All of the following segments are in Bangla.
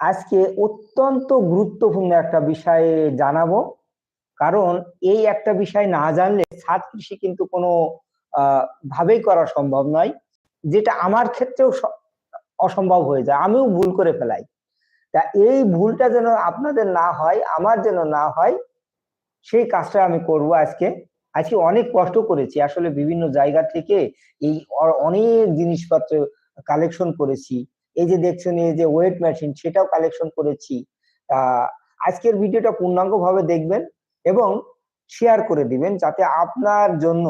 আজকে অত্যন্ত গুরুত্বপূর্ণ একটা বিষয়ে জানাব। কারণ এই একটা বিষয় না জানলে ছাদ কৃষি কিন্তু কোনো ভাবেই করা সম্ভব নয়, যেটা আমার ক্ষেত্রেও অসম্ভব হয়ে যায়। আমিও ভুল করে ফেলাই। তা এই ভুলটা যেন আপনাদের না হয়, আমার যেন না হয়, সেই কাজটা আমি করব আজকে। আজকে অনেক কষ্ট করেছি। আসলে বিভিন্ন জায়গা থেকে এই অনেক জিনিসপত্র কালেকশন করেছি। এই যে দেখছেন, এই যে ওয়েট মেশিন সেটাও কালেকশন করেছি। আজকের ভিডিওটা পূর্ণাঙ্গ ভাবে দেখবেন এবং শেয়ার করে দিবেন যাতে আপনার জন্য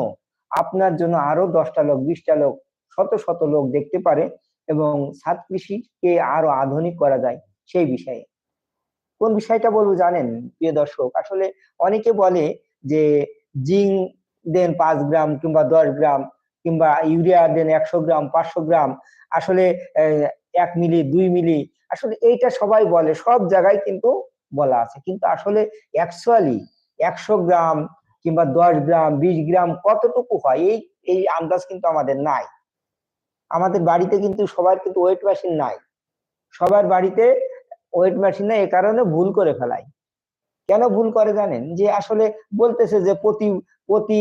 আপনার জন্য আরও দশটা লোক, বিশটা লোক, শত শত লোক দেখতে পারে এবং ছাদ কৃষিকে আরও আধুনিক করা যায় সেই বিষয়ে। কোন বিষয়টা বলব জানেন, প্রিয় দর্শক? আসলে অনেকে বলে যে জিং দেন পাঁচ গ্রাম কিংবা দশ গ্রাম কিংবা ইউরিয়া দেন একশো গ্রাম, পাঁচশো গ্রাম। আসলে এক মিলি, দুই মিলি, আসলে এইটা সবাই বলে, সব জায়গায় কিন্তু বলা আছে। কিন্তু আসলে অ্যাকচুয়ালি একশো গ্রাম কিংবা দশ গ্রাম, বিশ গ্রাম কতটুকু হয়, এই এই আন্দাজ কিন্তু আমাদের নাই। আমাদের বাড়িতে কিন্তু সবার কিন্তু ওয়েট মেশিন নাই। সবার বাড়িতে ওয়েট মেশিন নাই, এ কারণে ভুল করে ফেলায় কেন ভুল করে জানেন? যে আসলে বলতেছে যে প্রতি প্রতি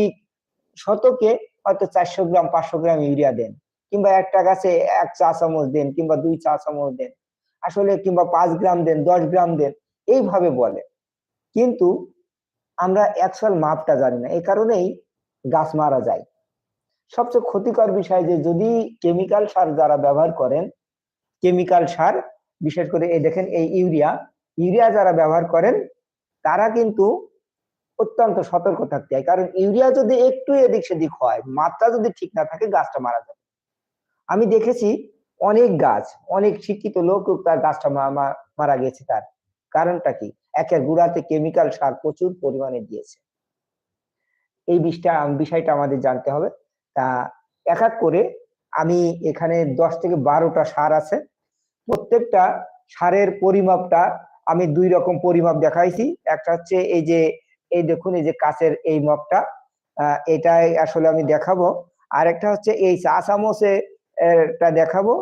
শতকে হয়তো চারশো গ্রাম, পাঁচশো গ্রাম ইউরিয়া দেন। কিংবা একটা গাছে এক চা চামচ দেন কিংবা দুই চা চামচ দেন, আসলে কিংবা পাঁচ গ্রাম দেন, দশ গ্রাম দেন, এইভাবে বলে। কিন্তু আমরা অ্যাকচুয়াল মাপটা জানি না, এই কারণেই গাছ মারা যায়। সবচেয়ে ক্ষতিকর বিষয় যে যদি কেমিক্যাল সার যারা ব্যবহার করেন কেমিক্যাল সার, বিশেষ করে এই দেখেন এই ইউরিয়া ইউরিয়া যারা ব্যবহার করেন, তারা কিন্তু অত্যন্ত সতর্ক থাকতে হয়। কারণ ইউরিয়া যদি একটু এদিক সেদিক হয়, মাত্রা যদি ঠিক না থাকে, গাছটা মারা যাবে। আমি দেখেছি অনেক গাছ, অনেক শিক্ষিত লোক তার গাছটা মারা গেছে তার। কারণটা কি? একের গুড়াতে কেমিক্যাল সার প্রচুর পরিমাণে দিয়েছে। এই বিষটা, বিষয়টা আমাদের জানতে হবে। তা এক এক করে আমি এখানে দশ থেকে বারোটা সার আছে। প্রত্যেকটা সারের পরিমাপটা আমি দুই রকম পরিমাপ দেখাইছি। একটা হচ্ছে এই যে, এই দেখুন, এই যে কাছের এই মাপটা। এটাই আসলে আমি দেখাবো। আর একটা হচ্ছে এই চা চামচে টা দেখাবো,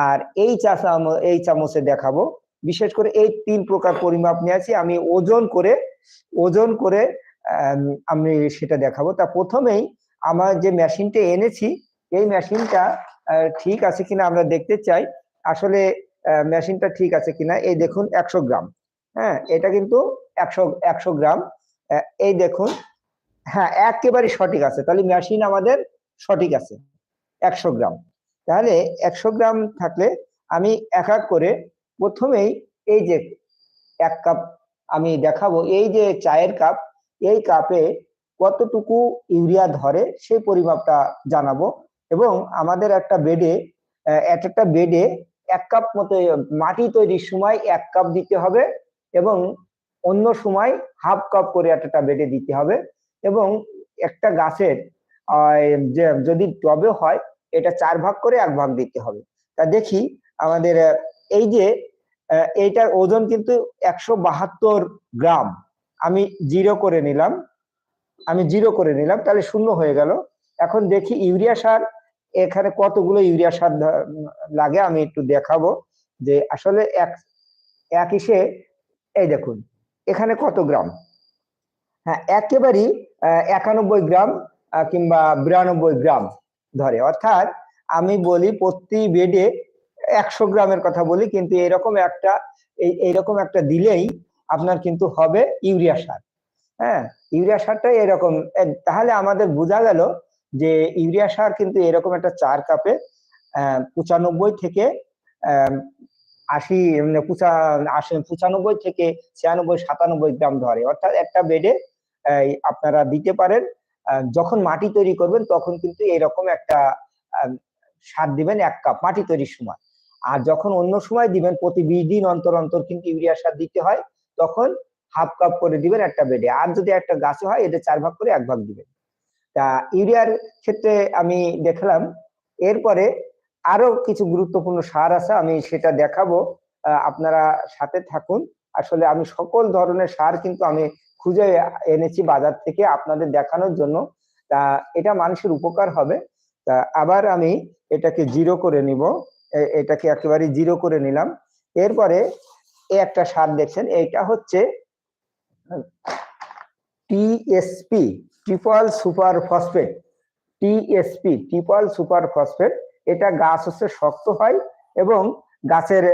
আর এই চা চামচ এই চামচে দেখাবো। বিশেষ করে এই তিন প্রকার পরিমাপ নিয়েছি আমি ওজন করে ওজন করে, আমি সেটা দেখাবো। তা প্রথমেই আমার যে মেশিনটা এনেছি, এই মেশিনটা ঠিক আছে কিনা আমরা দেখতে চাই। আসলে মেশিনটা ঠিক আছে কিনা? এই দেখুন একশো গ্রাম। হ্যাঁ এটা কিন্তু একশো একশো গ্রাম। এই দেখুন হ্যাঁ একেবারে সঠিক আছে। তাহলে মেশিন আমাদের সঠিক আছে। একশো গ্রাম। তাহলে একশো গ্রাম থাকলে আমি এক এক করে প্রথমেই এই যে এক কাপ আমি দেখাবো, এই যে চায়ের কাপ, এই কাপে কতটুকু ইউরিয়া ধরে সেই পরিমাপটা জানাব এবং আমাদের একটা বেডে এক একটা বেডে এক কাপ মতো মাটি তৈরির সময় এক কাপ দিতে হবে এবং অন্য সময় হাফ কাপ করে একটা বেডে দিতে হবে এবং একটা গাছের যে যদি টবে হয় এটা চার ভাগ করে এক ভাগ দিতে হবে। তা দেখি আমাদের এই যে এইটার ওজন কিন্তু একশো বাহাত্তর গ্রাম। আমি জিরো করে নিলাম। আমি জিরো করে নিলাম, তাহলে শূন্য হয়ে গেল। এখন দেখি ইউরিয়া সার, এখানে কতগুলো ইউরিয়া সার লাগে আমি একটু দেখাবো। যে আসলে এক এক ইসে এই দেখুন, এখানে কত গ্রাম? হ্যাঁ একেবারেই একানব্বই গ্রাম কিংবা বিরানব্বই গ্রাম। ধরে। অর্থাৎ আমি বলি প্রতি বেডে একশো গ্রামের কথা বলি, কিন্তু এরকম একটা, এই, এইরকম একটা দিলেই আপনার কিন্তু হবে ইউরিয়া সার। হ্যাঁ ইউরিয়া সারটা এরকম। তাহলে আমাদের বোঝা গেল যে ইউরিয়া সার কিন্তু এরকম একটা চার কাপে পঁচানব্বই থেকে আশি মানে আশি, পঁচানব্বই থেকে ছিয়ানব্বই, সাতানব্বই গ্রাম ধরে। অর্থাৎ একটা বেডে আপনারা দিতে পারেন যখন মাটি তৈরি করবেন, তখন কিন্তু এরকম একটা সার দিবেন, এক কাপ মাটি তৈরির সময়। আর যখন অন্য সময় দিবেন, প্রতি বিশ দিন অন্তর অন্তর কিন্তু ইউরিয়া সার দিতে হয়, তখন হাফ কাপ করে দিবেন একটা বেডে। আর যদি একটা গাছে হয় এটা চার ভাগ করে এক ভাগ দিবেন। তা ইউরিয়ার ক্ষেত্রে আমি দেখলাম, এরপরে আরও কিছু গুরুত্বপূর্ণ সার আছে, আমি সেটা দেখাবো। আপনারা সাথে থাকুন। আসলে আমি সকল ধরনের সার কিন্তু আমি খুঁজে এনেছি বাজার থেকে আপনাদের দেখানোর জন্য। তা এটা মানুষের উপকার হবে। তা আবার আমি এটাকে জিরো করে নিব। এটাকে একেবারে জিরো করে নিলাম। এরপরে একটা সার দেখছেন, এইটা হচ্ছে TSP triple super phosphate TSP triple super phosphate এটা গাছ হচ্ছে শক্ত হয় এবং গাছের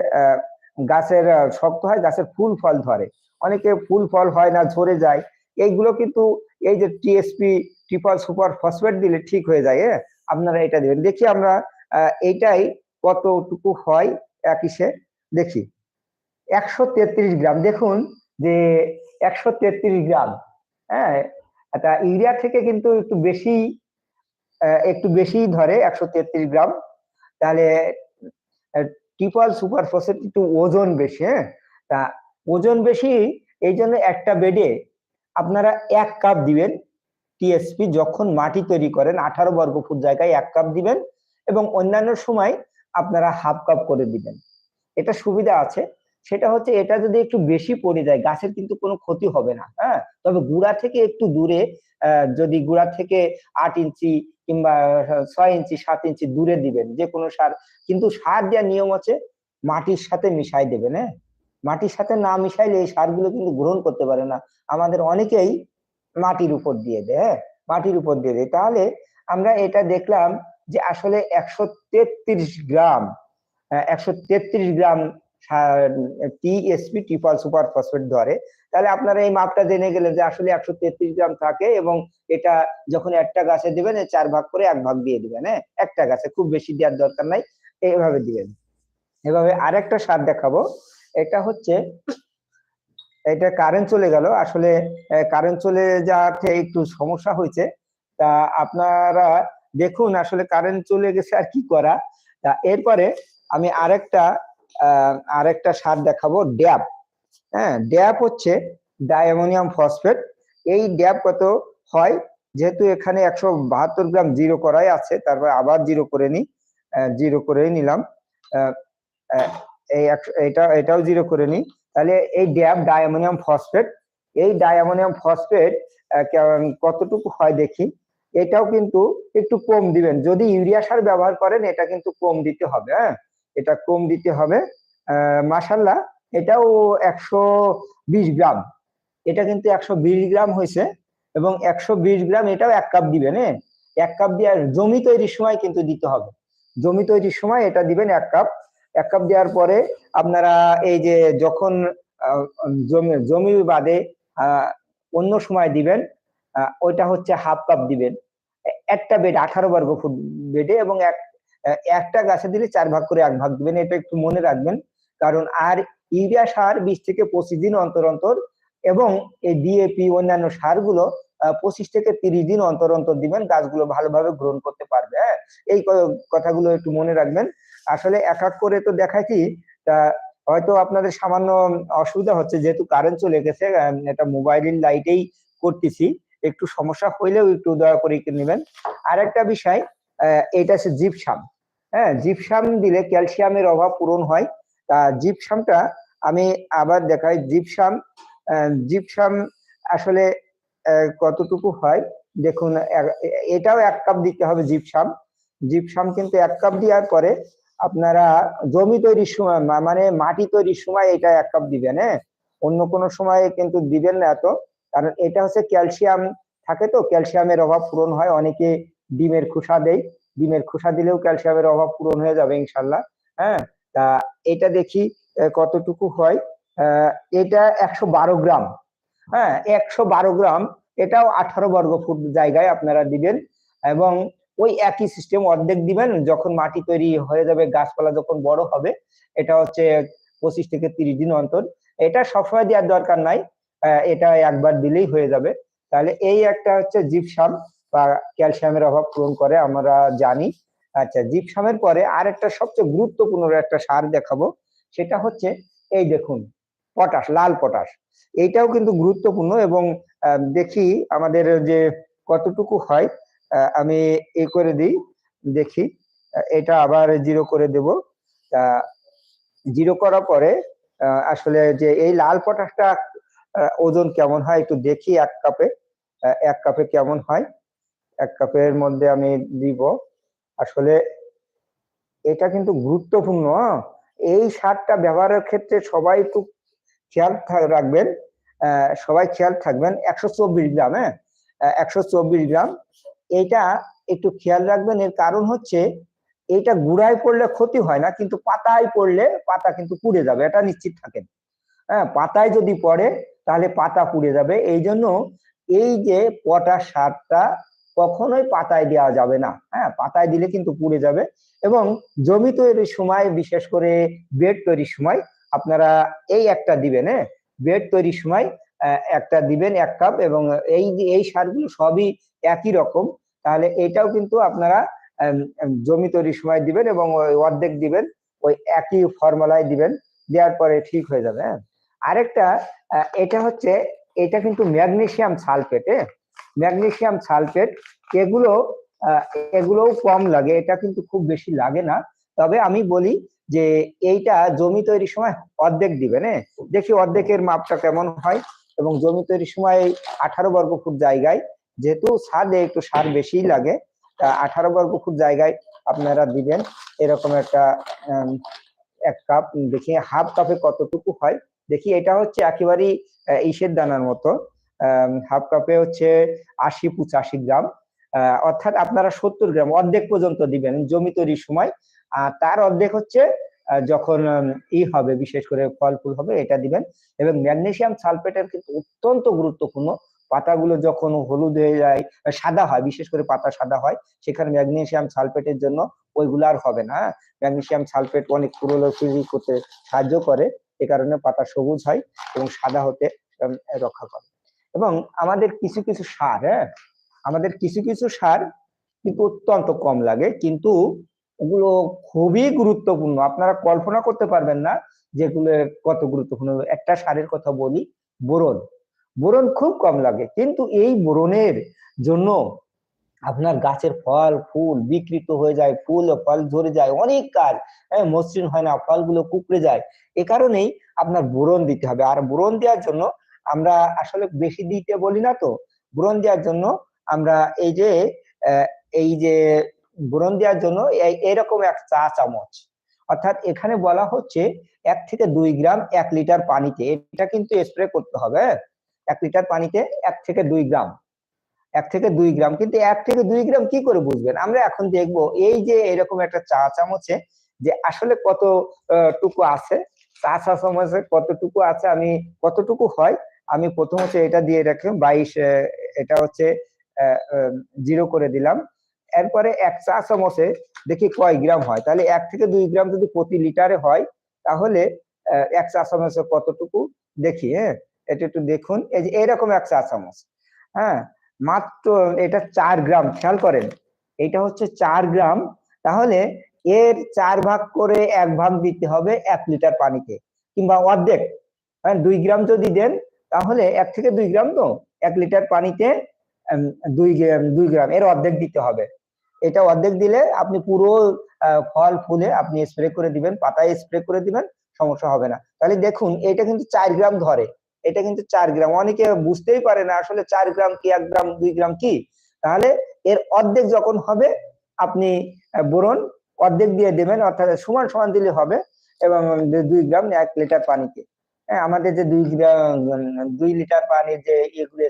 গাছের শক্ত হয়, গাছের ফুল ফল ধরে। অনেকে ফুল ফল হয় না, ঝরে যায়। এইগুলো কিন্তু এই যে টিএসপি ট্রিপল সুপার ফসফেট দিলে ঠিক হয়ে যায় হ্যাঁ? আপনারা এটা দেবেন। দেখি আমরা এইটাই কতটুকু হয় এক ইসে দেখি। একশো তেত্রিশ গ্রাম, দেখুন যে একশো তেত্রিশ গ্রাম হ্যাঁ? এটা ইউরিয়া থেকে কিন্তু একটু বেশি একটু বেশি ধরে একশো তেত্রিশ গ্রাম। তাহলে ট্রিপল সুপার ফসফেট একটু ওজন বেশি হ্যাঁ? তা ওজন বেশি, এই জন্য একটা বেডে আপনারা এক কাপ দিবেন টিএসপি যখন মাটি তৈরি করেন, আঠারো বর্গ ফুট জায়গায় এক কাপ দিবেন এবং অন্যান্য সময় আপনারা হাফ কাপ করে দিবেন। এটা সুবিধা আছে। সেটা হচ্ছে এটা যদি একটু বেশি পড়ে যায়, গাছের কিন্তু কোনো ক্ষতি হবে না হ্যাঁ? তবে গুড়া থেকে একটু দূরে যদি গুড়া থেকে আট ইঞ্চি কিংবা ছয় ইঞ্চি, সাত ইঞ্চি দূরে দিবেন, যে কোনো সার। কিন্তু সার দেওয়ার নিয়ম আছে মাটির সাথে মিশাই দেবেন হ্যাঁ? মাটির সাথে না মিশাইলে এই সারগুলো কিন্তু গ্রহণ করতে পারে না। আমাদের অনেকেই মাটির উপর দিয়ে দেয় হ্যাঁ? মাটির উপর দিয়ে দেয়। তাহলে আমরা এটা দেখলাম যে আসলে একশো তেত্রিশ গ্রাম একশো তেত্রিশ gram TSP triple super phosphate ধরে। তাহলে আপনারা এই মাপটা জেনে গেলে যে আসলে একশো তেত্রিশ গ্রাম থাকে এবং এটা যখন একটা গাছে দিবেন চার ভাগ করে এক ভাগ দিয়ে দিবেন হ্যাঁ? একটা গাছে। খুব বেশি দেওয়ার দরকার নাই। এইভাবে দিবেন। এভাবে আরেকটা সার দেখাবো। এটা হচ্ছে, এটা কারেন্ট চলে গেল। আসলে কারেন্ট চলে যাওয়াতে একটু সমস্যা হয়েছে। তা আপনারা দেখুন আসলে কারেন্ট চলে গেছে আর কি করা। তা এরপরে আমি আরেকটা আরেকটা সার দেখাবো ড্যাপ হ্যাঁ ড্যাপ হচ্ছে ডায়ামোনিয়াম ফসফেট এই ড্যাপ কত হয়? যেহেতু এখানে একশো বাহাত্তর গ্রাম জিরো করাই আছে, তারপর আবার জিরো করে নি জিরো করে নিলাম। এই এটা, এটাও জিরো করে নি তাহলে এই ড্যাপ ডায়ামোনিয়াম ফসফেট এই ডায়ামোনিয়াম ফসফেট কতটুকু হয় দেখি? এটাও কিন্তু একটু কম দিবেন। যদি ইউরিয়া সার ব্যবহার করেন, এটা কিন্তু কম দিতে হবে হ্যাঁ? এটা কম দিতে হবে। মাসাল্লাহ এটাও একশো বিশ গ্রাম। এটা কিন্তু একশো বিশ গ্রাম হয়েছে এবং একশো বিশ গ্রাম এটাও এক কাপ দিবেন হ্যাঁ? এক কাপ দিয়ে জমি তৈরির সময় কিন্তু দিতে হবে। জমি তৈরির সময় এটা দিবেন এক কাপ। এক কাপ দেওয়ার পরে আপনারা এই যে যখন জমি জমি বাদে অন্য সময় দিবেন ওইটা হচ্ছে হাফ কাপ দিবেন। একটা বেড, আঠারো বর্গ ফুট বেডে এবং এক, একটা গাছে দিলে চার ভাগ করে এক ভাগ দিবেন। এটা একটু মনে রাখবেন, কারণ আর ইউরিয়া সার বিশ থেকে পঁচিশ দিন অন্তর অন্তর এবং এই ডিএপি অন্যান্য সারগুলো পঁচিশ থেকে তিরিশ দিন অন্তর অন্তর দিবেন, গাছগুলো ভালোভাবে গ্রহণ করতে পারবে হ্যাঁ? এই কথাগুলো একটু মনে রাখবেন। আসলে এক এক করে তো দেখাচ্ছি তা হয়তো আপনাদের সামান্য অসুবিধা হচ্ছে, যেহেতু কারেন্ট চলে গেছে এটা মোবাইলের লাইটেই করতেছি। একটু সমস্যা হইলেও একটু দয়া করে নেবেন। আর একটা বিষয় এটা হচ্ছে জিপসাম হ্যাঁ? জিপসাম দিলে ক্যালসিয়ামের অভাব পূরণ হয়। তা জিপসামটা আমি আবার দেখাই জিপসাম জিপসাম আসলে কতটুকু হয়? দেখুন এটাও এক কাপ দিতে হবে জিপসাম। জিপসাম কিন্তু এক কাপ দেওয়ার পরে আপনারা জমি তৈরির সময় মানে মাটি তৈরির সময় এটা এক কাপ দিবেন হ্যাঁ? অন্য কোনো সময় কিন্তু দিবেন না এত। কারণ এটা হচ্ছে ক্যালসিয়াম থাকে তো, ক্যালসিয়ামের অভাব পূরণ হয়। অনেকে ডিমের খোসা দেয়। ডিমের খোসা দিলেও ক্যালসিয়ামের অভাব পূরণ হয়ে যাবে ইনশাল্লাহ হ্যাঁ? তা এটা দেখি কতটুকু হয়? এটা একশো বারো গ্রাম। হ্যাঁ একশো বারো গ্রাম, এটাও আঠারো বর্গ ফুট জায়গায় আপনারা দিবেন এবং ওই একই সিস্টেম অর্ধেক দিবেন, যখন মাটি তৈরি হয়ে যাবে, গাছপালা যখন বড় হবে, এটা হচ্ছে পঁচিশ থেকে তিরিশ দিন অন্তর। এটা সবসময় দেওয়ার দরকার নাই এটা একবার দিলেই হয়ে যাবে। তাহলে এই একটা হচ্ছে জিপসাম বা ক্যালসিয়ামের অভাব পূরণ করে, আমরা জানি। আচ্ছা জিপসামের পরে আর একটা সবচেয়ে গুরুত্বপূর্ণ একটা সার দেখাবো, সেটা হচ্ছে, এই দেখুন পটাশ, লাল পটাশ। এইটাও কিন্তু গুরুত্বপূর্ণ এবং দেখি আমাদের যে কতটুকু হয় আমি এ করে দিই, দেখি এটা আবার জিরো করে দেব। জিরো করার পরে আসলে যে এই লাল পটাশটা ওজন কেমন হয় একটু দেখি এক কাপে এক কাপে কেমন হয়। এক কাপের মধ্যে আমি দিব। আসলে এটা কিন্তু গুরুত্বপূর্ণ? এই সারটা ব্যবহারের ক্ষেত্রে সবাই একটু খেয়াল রাখবেন সবাই খেয়াল থাকবেন, একশো চব্বিশ গ্রাম হ্যাঁ? একশো চব্বিশ গ্রাম। এটা একটু খেয়াল রাখবেন, এর কারণ হচ্ছে এটা গুড়ায় পড়লে ক্ষতি হয় না, কিন্তু পাতায় পড়লে পাতা কিন্তু পুড়ে যাবে, এটা নিশ্চিত থাকেন। হ্যাঁ পাতায় যদি পড়ে, তাহলে পাতা পুড়ে যাবে। এই জন্য এই যে পটা সারটা কখনোই পাতায় দেওয়া যাবে না হ্যাঁ? পাতায় দিলে কিন্তু পুড়ে যাবে এবং জমি তৈরির সময়, বিশেষ করে বেড তৈরির সময় আপনারা এই একটা দিবেন হ্যাঁ? বেড তৈরির সময় একটা দিবেন এক কাপ এবং এই এই সারগুলো সবই একই রকম। তাহলে এটাও কিন্তু আপনারা জমি তৈরির সময় দিবেন এবং অর্ধেক দিবেন, ওই একই ফর্মুলায় দিবেন, দেওয়ার পরে ঠিক হয়ে যাবে হ্যাঁ? আরেকটা এটা হচ্ছে, এটা কিন্তু ম্যাগনেসিয়াম সালফেট হ্যাঁ? ম্যাগনেসিয়াম সালফেট, এগুলো এগুলোও কম লাগে, এটা কিন্তু খুব বেশি লাগে না। তবে আমি বলি যে এইটা জমি তৈরির সময় অর্ধেক দিবেন হ্যাঁ দেখি অর্ধেকের মাপটা কেমন হয়? এবং জমি তৈরির সময় আঠারো বর্গ ফুট জায়গায়, যেহেতু সাদে একটু সার বেশিই লাগে আঠারো বর্গ ফুট জায়গায় আপনারা দিবেন এরকম একটা এক কাপ, দেখি হাফ কাপে কতটুকু হয়? দেখি এটা হচ্ছে একেবারেই ইসের দানার মতো হাফ কাপে হচ্ছে আশি পঁচাশি গ্রাম অর্থাৎ আপনারা সত্তর গ্রাম অর্ধেক পর্যন্ত দিবেন জমি তৈরির সময়। আর তার অর্ধেক হচ্ছে যখন ই হবে, বিশেষ করে ফল ফুল হবে, এটা দিবেন। এবং ম্যাগনেসিয়াম সালফেটের কিন্তু অত্যন্ত গুরুত্বপূর্ণ। পাতাগুলো যখন হলুদ হয়ে যায় সাদা হয়, বিশেষ করে পাতা সাদা হয়, সেখানে ম্যাগনেসিয়াম সালফেটের জন্য ওইগুলো আর হবে না হ্যাঁ? ম্যাগনেসিয়াম সালফেট অনেক পুরোলোফিজি করতে সাহায্য করে, এ কারণে পাতা সবুজ হয় এবং সাদা হতে রক্ষা করে। এবং আমাদের কিছু কিছু সার হ্যাঁ? আমাদের কিছু কিছু সার কিন্তু অত্যন্ত কম লাগে, কিন্তু ওগুলো খুবই গুরুত্বপূর্ণ। আপনারা কল্পনা করতে পারবেন না যেগুলো কত গুরুত্বপূর্ণ। একটা সারের কথা বলি, বোরন। বোরন খুব কম লাগে, কিন্তু এই বোরনের জন্য আপনার গাছের ফল, ফুল বিকৃত হয়ে যায়, ফুল, ফল ঝরে যায়, অনেক কাজ হ্যাঁ মসৃণ হয় না, ফলগুলো কুকড়ে যায়। এ কারণেই আপনার বোরন দিতে হবে। আর বোরন দেওয়ার জন্য আমরা আসলে বেশি দিতে বলি না তো। বোরন দেওয়ার জন্য আমরা এই যে এই যে বোরন দেওয়ার জন্য এরকম এক চা চামচ। অর্থাৎ এখানে বলা হচ্ছে এক থেকে দুই গ্রাম এক লিটার পানিতে, এটা কিন্তু স্প্রে করতে হবে হ্যাঁ? এক লিটার পানিতে এক থেকে দুই গ্রাম। এক থেকে দুই গ্রাম, কিন্তু এক থেকে দুই গ্রাম কি করে বুঝবেন? আমরা এখন দেখব এই যে এরকম একটা চা চামচে যে আসলে কত টুকু আছে, চা চা চামচে কতটুকু আছে, আমি কতটুকু হয়, আমি প্রথম হচ্ছে এটা দিয়ে রাখি বাইশ এটা হচ্ছে জিরো করে দিলাম। এরপরে এক চা চামচে দেখি কয় গ্রাম হয়। তাহলে এক থেকে দুই গ্রাম যদি প্রতি লিটারে হয়, তাহলে এক চা চামচে কতটুকু দেখি হ্যাঁ? এটা একটু দেখুন। এই যে এরকম এক চা চামচ হ্যাঁ? মাত্র এটা চার গ্রাম, খেয়াল করেন। এটা হচ্ছে চার গ্রাম, তাহলে এর চার ভাগ করে এক ভাগ দিতে হবে এক লিটার পানিতে, কিংবা অর্ধেক। হ্যাঁ দুই গ্রাম যদি দেন, তাহলে এক থেকে দুই গ্রাম তো? এক লিটার পানিতে দুই গ্রাম দুই গ্রাম, এর অর্ধেক দিতে হবে। এটা অর্ধেক দিলে আপনি পুরো ফল, ফুলে আপনি স্প্রে করে দিবেন, পাতায় স্প্রে করে দিবেন, সমস্যা হবে না। তাহলে দেখুন, এটা কিন্তু চার গ্রাম ধরে। এটা কিন্তু চার গ্রাম। অনেকে বুঝতেই পারে না আসলে চার গ্রাম কি, এক গ্রাম, দুই গ্রাম কি? তাহলে এর অর্ধেক যখন হবে, আপনি বোরন অর্ধেক দিয়ে দেবেন, অর্থাৎ সমান সমান দিলে হবে, এবং দুই গ্রাম এক লিটার পানিতে। হ্যাঁ আমাদের যে দুই গ্রাম, দুই লিটার পানির যে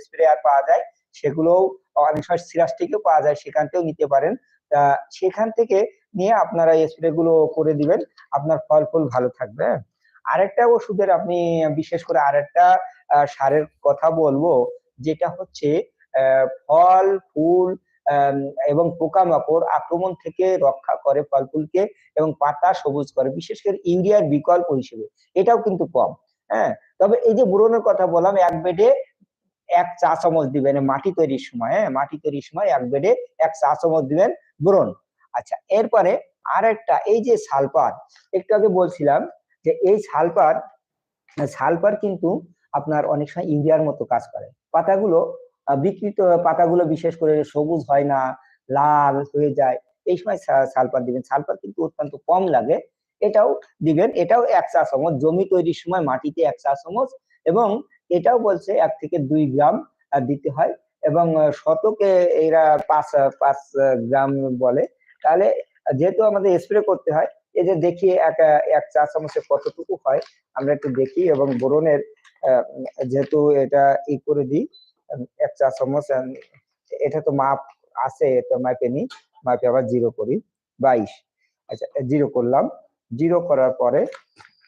স্প্রে আর পাওয়া যায় সেগুলোও অনেক সময় সিরাজ থেকেও পাওয়া যায়, সেখান থেকেও নিতে পারেন। সেখান থেকে নিয়ে আপনারা স্প্রে গুলো করে দিবেন, আপনার ফল ফুল ভালো থাকবে? আরেকটা ওষুধের আপনি বিশেষ করে আরেকটা সারের কথা বলব, যেটা হচ্ছে ফল, ফুল এবং পোকামাকড় আক্রমণ থেকে রক্ষা করে ফল ফুলকে এবং পাতা সবুজ করে, বিশেষ করে ইউরিয়ার বিকল্প হিসেবে। এটাও কিন্তু কম হ্যাঁ? তবে এই যে বুড়োনোর কথা বললাম, এক বেডে এক চা চামচ দিবেন মাটি তৈরির সময় হ্যাঁ? মাটি তৈরির সময় এক বেডে এক চা চামচ দিবেন বোরন। আচ্ছা এরপরে আরেকটা, এই যে সালফার একটু আগে বলছিলাম যে এই সালফার সালফার কিন্তু আপনার অনেক সময় ইউরিয়ার মতো কাজ করে। পাতাগুলো বিকৃত, পাতাগুলো বিশেষ করে সবুজ হয় না, লাল হয়ে যায়, এই সময় সালফার দিবেন। সালফার কিন্তু অত্যন্ত কম লাগে। এটাও দিবেন, এটাও এক চা চামচ জমি তৈরির সময় মাটিতে এক চা চামচ এবং এটাও বলছে এক থেকে দুই গ্রাম দিতে হয় এবং শতকে এরা পাঁচ পাঁচ গ্রাম বলে। তাহলে যেহেতু আমাদের স্প্রে করতে হয়, এই যে দেখি এক এক চা চামচে কতটুকু হয়, আমরা একটু দেখি এবং বোরনের যেহেতু এটা ই করে দিই এক চা চামচ এটা তো মাপ আছে, এটা মাপে নি মাপে আবার জিরো করি, বাইশ। আচ্ছা জিরো করলাম, জিরো করার পরে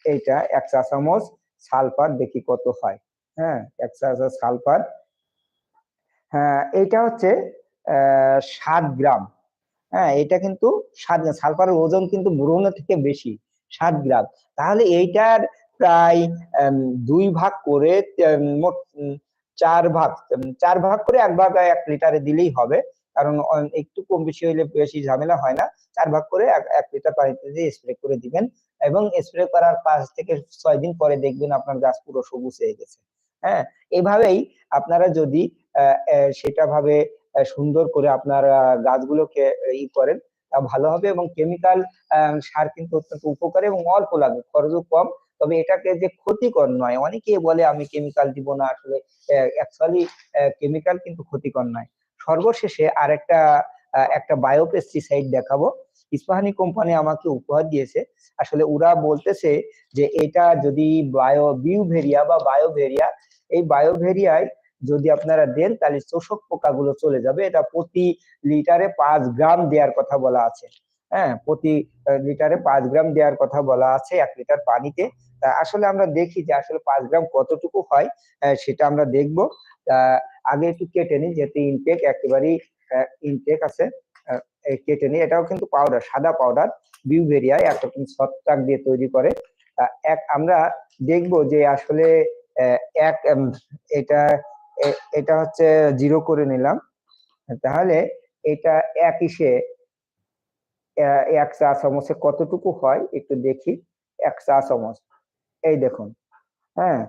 এইটা এক চা চামচ সালফার, দেখি কত হয়। হ্যাঁ এক চা চামচ সালফার। হ্যাঁ এইটা হচ্ছে সাত গ্রাম। হ্যাঁ এটা কিন্তু সাত গ্রাম, সালফারের ওজন কিন্তু বোরনের থেকে বেশি সাত গ্রাম। তাহলে এইটার প্রায় দুই ভাগ করে মোট চার ভাগ চার ভাগ করে এক ভাগ এক লিটারে দিলেই হবে। কারণ একটু কম বেশি হইলে বেশি ঝামেলা হয় না। চার ভাগ করে এক লিটার পানিতে দিয়ে স্প্রে করে দিবেন। এবং স্প্রে করার পাঁচ থেকে ছয় দিন পরে দেখবেন আপনার গাছ পুরো সবুজ হয়ে গেছে। হ্যাঁ? এভাবেই আপনারা যদি সেটা ভাবে সুন্দর করে আপনার গাছগুলোকে ই করেন, তা ভালো হবে এবং কেমিক্যাল সার কিন্তু অত্যন্ত উপকারী এবং অল্প লাগে, খরচও কম। তবে এটাকে যে ক্ষতিকর নয়, অনেকেই বলে আমি কেমিক্যাল দিব না, আসলে অ্যাকচুয়ালি কেমিক্যাল কিন্তু ক্ষতিকর নয়। সর্বশেষে আরেকটা একটা বায়োপেস্টিসাইড দেখাবো। ইস্পাহানি কোম্পানি আমাকে উপহার দিয়েছে। আসলে ওরা বলতেছে যে এটা যদি বায়ো বিউভেরিয়া বা বায়োভেরিয়া এই বায়োভেরিয়ায় যদি আপনারা দেন তাহলে শোষক পোকাগুলো চলে যাবে। এটা প্রতি লিটারে পাঁচ গ্রাম দেওয়ার কথা বলা আছে। হ্যাঁ প্রতি লিটারে পাঁচ গ্রাম দেওয়ার কথা বলা আছে এক লিটার পানিতে। আসলে আমরা দেখি যে আসলে পাঁচ গ্রাম কতটুকু হয় সেটা আমরা দেখব। আগে একটু কেটে নিই, যেহেতু ইনটেক একেবারেই ইনটেক আছে। কেটে নিই এটাও কিন্তু পাউডার সাদা পাউডার বিউভেরিয়ায় একরকম ছত্রাক দিয়ে তৈরি করে। এক, আমরা দেখব যে আসলে এক এটা এটা হচ্ছে জিরো করে নিলাম। তাহলে এটা এক ইসে এক চা চামচে কতটুকু হয় একটু দেখি। এক চা চামচ। এই দেখুন হ্যাঁ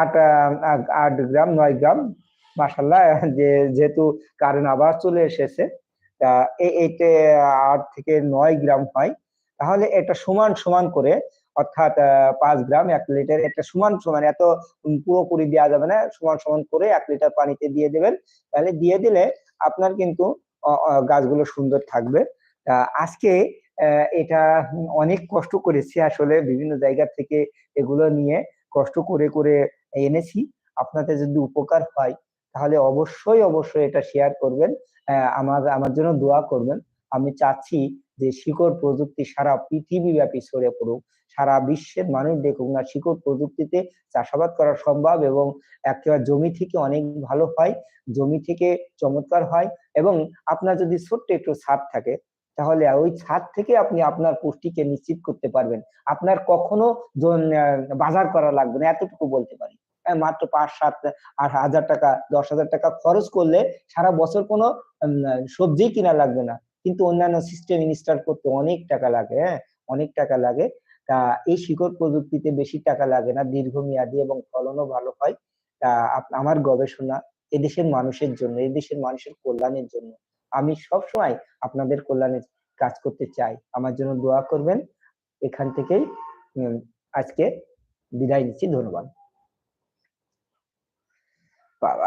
আট- আট গ্রাম, নয় গ্রাম মাসাল্লাহ যে, যেহেতু কারেন্ট আবার চলে এসেছে তা এ- এইতে আট থেকে নয় গ্রাম হয়। তাহলে এটা সমান সমান করে, অর্থাৎ পাঁচ গ্রাম এক লিটার, এটা সমান সমান, এত পুরোপুরি দেওয়া যাবে না, সমান সমান করে এক লিটার পানিতে দিয়ে দেবেন। তাহলে দিয়ে দিলে আপনার কিন্তু গাছগুলো সুন্দর থাকবে। আজকে এটা অনেক কষ্ট করেছি আসলে বিভিন্ন জায়গা থেকে এগুলো নিয়ে, কষ্ট করে করে এনেছি। আপনাদের যদি উপকার হয়, তাহলে অবশ্যই অবশ্যই এটা শেয়ার করবেন। আমার আমার জন্য দোয়া করবেন। আমি চাচ্ছি যে শিকড় প্রযুক্তি সারা পৃথিবী ব্যাপী ছড়িয়ে পড়ুক, সারা বিশ্বের মানুষ দেখুক না, শিকড় প্রযুক্তিতে চাষাবাদ করা সম্ভব এবং একেবারে জমি থেকে অনেক ভালো হয়, জমি থেকে চমৎকার হয় এবং আপনার যদি ছোট্ট একটু ছাদ থাকে, তাহলে ওই ছাদ থেকে আপনি আপনার পুষ্টিকে নিশ্চিত করতে পারবেন। আপনার কখনো বাজার করা লাগবে না, এতটুকু বলতে পারি। মাত্র পাঁচ, সাত, আট হাজার টাকা, দশ হাজার টাকা খরচ করলে সারা বছর কোনো সবজি কিনা লাগবে না। কিন্তু অন্যান্য সিস্টেম ইনস্টল করতে অনেক টাকা লাগে হ্যাঁ? অনেক টাকা লাগে। তা এই শিকড় প্রযুক্তিতে বেশি টাকা লাগে না, দীর্ঘমেয়াদী এবং ফলনও ভালো হয়। তা আমার গবেষণা এদেশের মানুষের জন্য, এদেশের মানুষের কল্যাণের জন্য। আমি সবসময় আপনাদের কল্যাণের কাজ করতে চাই। আমার জন্য দোয়া করবেন। এখান থেকেই আজকে বিদায় নিচ্ছি। ধন্যবাদ। Bye.